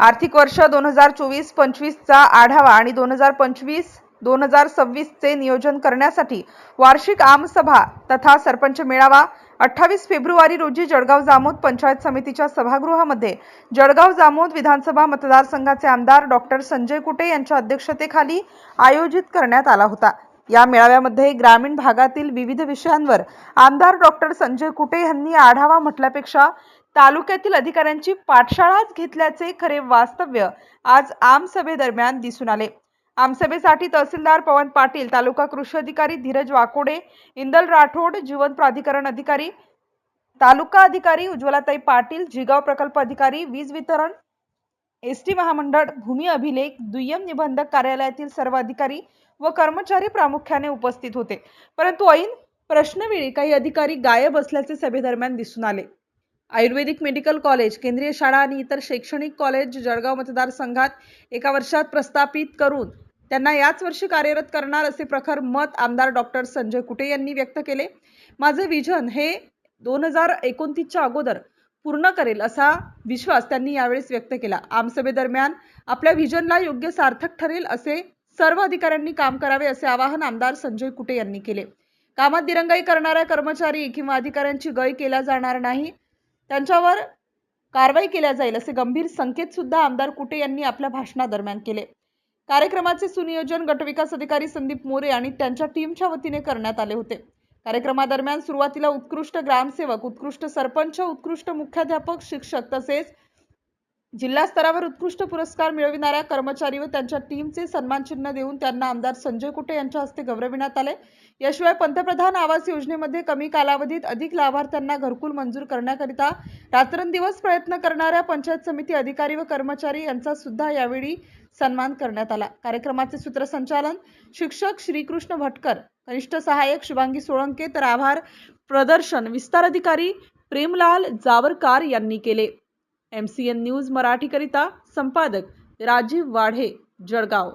आर्थिक वर्ष दोन हजार चोवीस पंचवीसचा आढावा आणि दोन हजार पंचवीस दोन हजार सव्वीसचे नियोजन करण्यासाठी वार्षिक आमसभा तथा सरपंच मेळावा. अठ्ठावीस फेब्रुवारी रोजी जळगाव जामोद पंचायत समितीच्या सभागृहामध्ये जळगाव जामोद विधानसभा मतदारसंघाचे आमदार डॉक्टर संजय कुटे यांच्या अध्यक्षतेखाली आयोजित करण्यात आला होता. या मेळाव्यामध्ये ग्रामीण भागातील विविध विषयांवर आमदार डॉक्टर संजय कुटे यांनी आढावा म्हटल्यापेक्षा तालुक्यातील अधिकाऱ्यांची पाठशाळाच घेतल्याचे खरे वास्तव्य आज आमसभेदरम्यान दिसून आले. आमसभेसाठी तहसीलदार पवन पाटील तालुका कृषी अधिकारी धीरज वाकोडे इंदल राठोड जीवन प्राधिकरण अधिकारी तालुका अधिकारी उज्ज्वलाताई पाटील जिगाव प्रकल्प अधिकारी वीज वितरण एस टी महामंडळ भूमी अभिलेख दुय्यम निबंधक कार्यालयातील सर्व अधिकारी व कर्मचारी प्रामुख्याने उपस्थित होते. परंतु ऐन प्रश्नवेळी काही अधिकारी गायब असल्याचे सभेदरम्यान दिसून आले. आयुर्वेदिक मेडिकल कॉलेज केंद्रीय शाळा आणि इतर शैक्षणिक कॉलेज जळगाव मतदारसंघात एका वर्षात प्रस्थापित करून त्यांना याच वर्षी कार्यरत करणार असे प्रखर मत आमदार डॉक्टर संजय कुटे यांनी व्यक्त केले. माझे विजन हे दोन हजार एकोणतीसच्या अगोदर पूर्ण करेल असा विश्वास त्यांनी यावेळेस व्यक्त केला. आमसभेदरम्यान आपल्या विजनला योग्य सार्थक ठरेल असे सर्व अधिकाऱ्यांनी काम करावे असे आवाहन आमदार संजय कुटे यांनी केले. कामात दिरंगाई करणाऱ्या कर्मचारी किंवा अधिकाऱ्यांची गय केला जाणार नाही त्यांच्यावर कारवाई केल्या जाईल असे गंभीर संकेत सुद्धा आमदार कुटे यांनी आपल्या भाषणादरम्यान केले. कार्यक्रमाचे सुनियोजन गटविकास अधिकारी संदीप मोरे आणि त्यांच्या टीमच्या वतीने करण्यात आले होते. कार्यक्रमादरम्यान सुरुवातीला उत्कृष्ट ग्रामसेवक उत्कृष्ट सरपंच उत्कृष्ट मुख्याध्यापक शिक्षक तसेच जिल्हा स्तरावर उत्कृष्ट पुरस्कार मिळविणाऱ्या कर्मचारी व त्यांच्या टीमचे सन्मान चिन्ह देऊन त्यांना आमदार संजय कुटे यांच्या हस्ते गौरविण्यात आले. याशिवाय पंतप्रधान आवास योजनेमध्ये कमी कालावधीत अधिक लाभार्थ्यांना घरकुल मंजूर करण्याकरिता रात्रंदिवस प्रयत्न करणाऱ्या पंचायत समिती अधिकारी व कर्मचारी यांचा सुद्धा यावेळी सन्मान करण्यात आला. कार्यक्रमाचे सूत्रसंचालन शिक्षक श्रीकृष्ण भटकर कनिष्ठ सहाय्यक शुभांगी सोळंके तर आभार प्रदर्शन विस्तार अधिकारी प्रेमलाल जावरकार यांनी केले. एम सी एन न्यूज मराठीकरिता संपादक राजीव वाढे जळगाव.